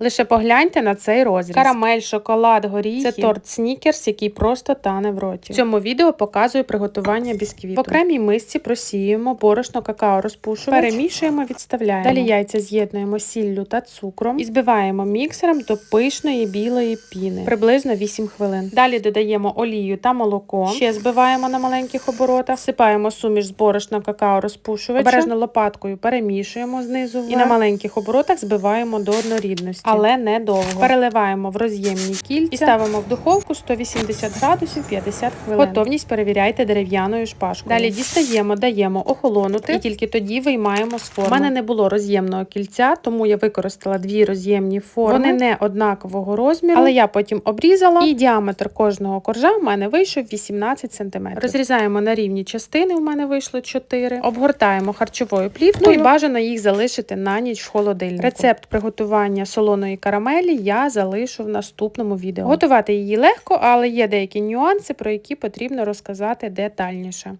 Лише погляньте на цей розріз. Карамель, шоколад, горіхи. Це торт снікерс, який просто тане в роті. В цьому відео показую приготування бісквіту. В окремій мисці просіюємо борошно какао розпушувач, перемішуємо, відставляємо. Далі яйця з'єднуємо сіллю та цукром і збиваємо міксером до пишної білої піни. Приблизно 8 хвилин. Далі додаємо олію та молоко. Ще збиваємо на маленьких оборотах. Всипаємо суміш з борошна какао розпушувача. Обережно лопаткою перемішуємо знизу вверх. і на маленьких оборотах збиваємо до однорідності, але не довго. Переливаємо в роз'ємні кільця і ставимо в духовку 180 градусів 50 хвилин. Готовність перевіряйте дерев'яною шпажкою. Далі дістаємо, даємо охолонути і тільки тоді виймаємо з форми. У мене не було роз'ємного кільця, тому я використала дві роз'ємні форми. Вони не однакового розміру, але я потім обрізала і діаметр кожного коржа в мене вийшов 18 см. Розрізаємо на рівні частини, у мене вийшло 4. Обгортаємо харчовою плівкою. Ну і бажано їх залишити на ніч в холодильнику. Рецепт приготування солоної карамелі я залишу в наступному відео. Готувати її легко, але є деякі нюанси, про які потрібно розказати детальніше.